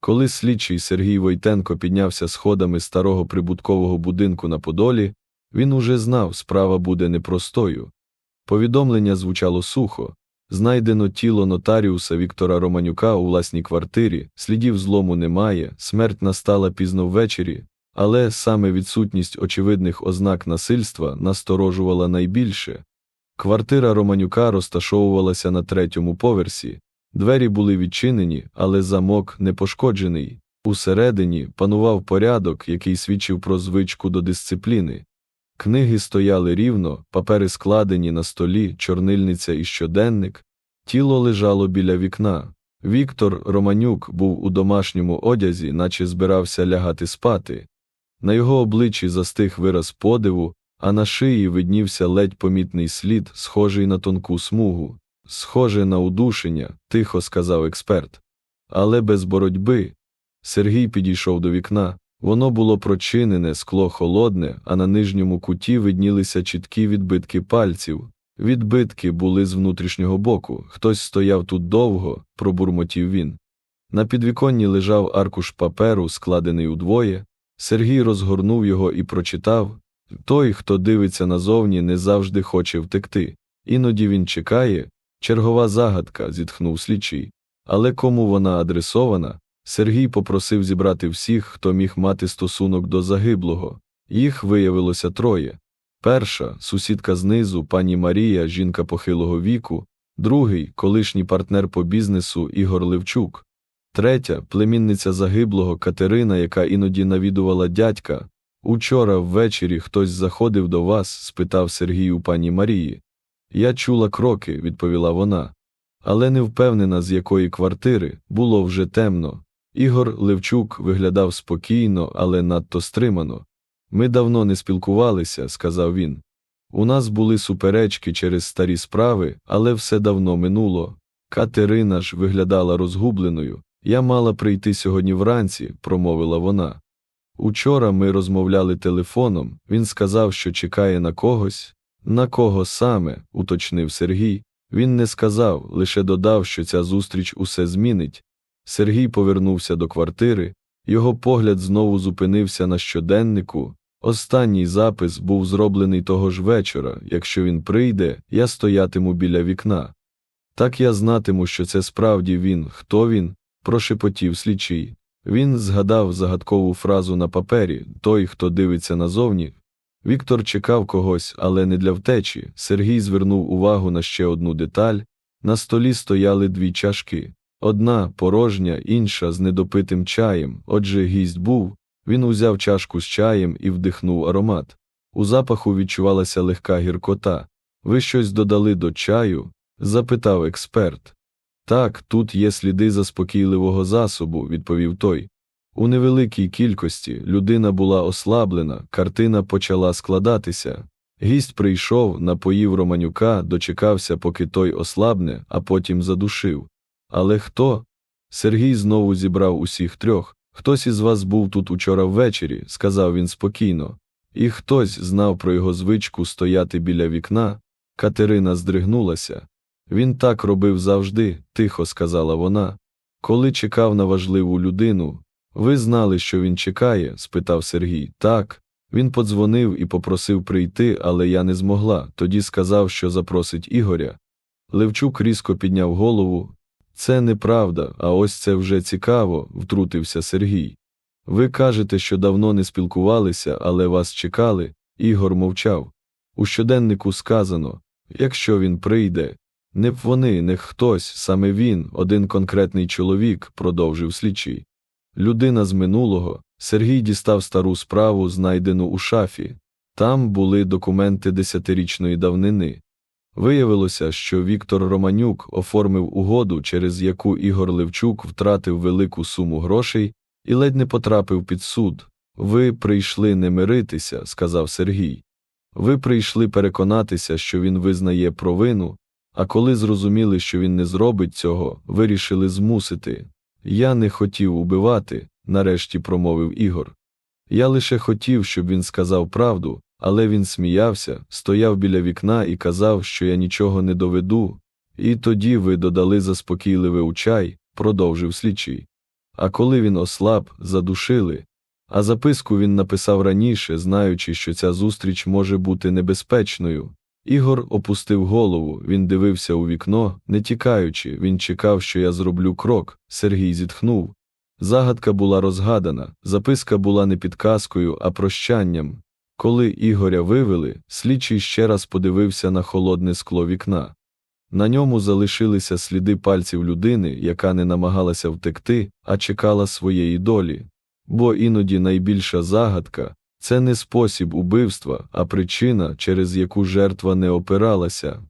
Коли слідчий Сергій Войтенко піднявся сходами старого прибуткового будинку на Подолі, він уже знав, справа буде непростою. Повідомлення звучало сухо. Знайдено тіло нотаріуса Віктора Романюка у власній квартирі, слідів злому немає, смерть настала пізно ввечері, але саме відсутність очевидних ознак насильства насторожувала найбільше. Квартира Романюка розташовувалася на третьому поверсі, двері були відчинені, але замок не пошкоджений. Усередині панував порядок, який свідчив про звичку до дисципліни. Книги стояли рівно, папери складені на столі, чорнильниця і щоденник, тіло лежало біля вікна. Віктор Романюк був у домашньому одязі, наче збирався лягати спати. На його обличчі застиг вираз подиву, а на шиї виднівся ледь помітний слід, схожий на тонку смугу. Схоже на удушення, тихо сказав експерт. Але без боротьби. Сергій підійшов до вікна. Воно було прочинене, скло холодне, а на нижньому куті виднілися чіткі відбитки пальців. Відбитки були з внутрішнього боку. Хтось стояв тут довго, пробурмотів він. На підвіконні лежав аркуш паперу, складений удвоє. Сергій розгорнув його і прочитав той, хто дивиться назовні, не завжди хоче втекти. Іноді він чекає. Чергова загадка, зітхнув слідчий. Але кому вона адресована? Сергій попросив зібрати всіх, хто міг мати стосунок до загиблого. Їх виявилося троє. Перша сусідка знизу, пані Марія, жінка похилого віку, другий колишній партнер по бізнесу Ігор Левчук, третя племінниця загиблого Катерина, яка іноді навідувала дядька. Учора ввечері хтось заходив до вас? спитав Сергій у пані Марії. Я чула кроки, відповіла вона. Але не впевнена, з якої квартири, було вже темно. Ігор Левчук виглядав спокійно, але надто стримано. Ми давно не спілкувалися, сказав він. У нас були суперечки через старі справи, але все давно минуло. Катерина ж виглядала розгубленою. Я мала прийти сьогодні вранці, промовила вона. Учора ми розмовляли телефоном, він сказав, що чекає на когось. На кого саме, уточнив Сергій. Він не сказав, лише додав, що ця зустріч усе змінить. Сергій повернувся до квартири, його погляд знову зупинився на щоденнику. Останній запис був зроблений того ж вечора. Якщо він прийде, я стоятиму біля вікна. Так я знатиму, що це справді він, хто він, прошепотів слідчий. Він згадав загадкову фразу на папері той, хто дивиться назовні. Віктор чекав когось, але не для втечі. Сергій звернув увагу на ще одну деталь на столі стояли дві чашки. Одна порожня, інша з недопитим чаєм. Отже, гість був. Він узяв чашку з чаєм і вдихнув аромат. У запаху відчувалася легка гіркота. Ви щось додали до чаю? запитав експерт. Так, тут є сліди заспокійливого засобу, відповів той. У невеликій кількості людина була ослаблена, картина почала складатися. Гість прийшов, напоїв Романюка, дочекався, поки той ослабне, а потім задушив. Але хто? Сергій знову зібрав усіх трьох. Хтось із вас був тут учора ввечері, сказав він спокійно, і хтось знав про його звичку стояти біля вікна. Катерина здригнулася. Він так робив завжди, тихо сказала вона. Коли чекав на важливу людину. Ви знали, що він чекає? спитав Сергій. Так. Він подзвонив і попросив прийти, але я не змогла. Тоді сказав, що запросить Ігоря. Левчук різко підняв голову. Це неправда, а ось це вже цікаво, втрутився Сергій. Ви кажете, що давно не спілкувалися, але вас чекали. Ігор мовчав. У щоденнику сказано якщо він прийде, не б вони, не хтось, саме він, один конкретний чоловік, продовжив слідчий. Людина з минулого. Сергій дістав стару справу, знайдену у шафі. Там були документи десятирічної давнини. Виявилося, що Віктор Романюк оформив угоду, через яку Ігор Левчук втратив велику суму грошей і ледь не потрапив під суд. Ви прийшли не миритися, сказав Сергій. Ви прийшли переконатися, що він визнає провину, а коли зрозуміли, що він не зробить цього, вирішили змусити. Я не хотів убивати, нарешті промовив Ігор. Я лише хотів, щоб він сказав правду, але він сміявся, стояв біля вікна і казав, що я нічого не доведу. І тоді ви додали заспокійливе у чай, продовжив слідчий. а коли він ослаб, задушили. А записку він написав раніше, знаючи, що ця зустріч може бути небезпечною. Ігор опустив голову, він дивився у вікно, не тікаючи, він чекав, що я зроблю крок. Сергій зітхнув. Загадка була розгадана, записка була не підказкою, а прощанням. Коли Ігоря вивели, слідчий ще раз подивився на холодне скло вікна. На ньому залишилися сліди пальців людини, яка не намагалася втекти, а чекала своєї долі. Бо іноді найбільша загадка це не спосіб убивства, а причина, через яку жертва не опиралася,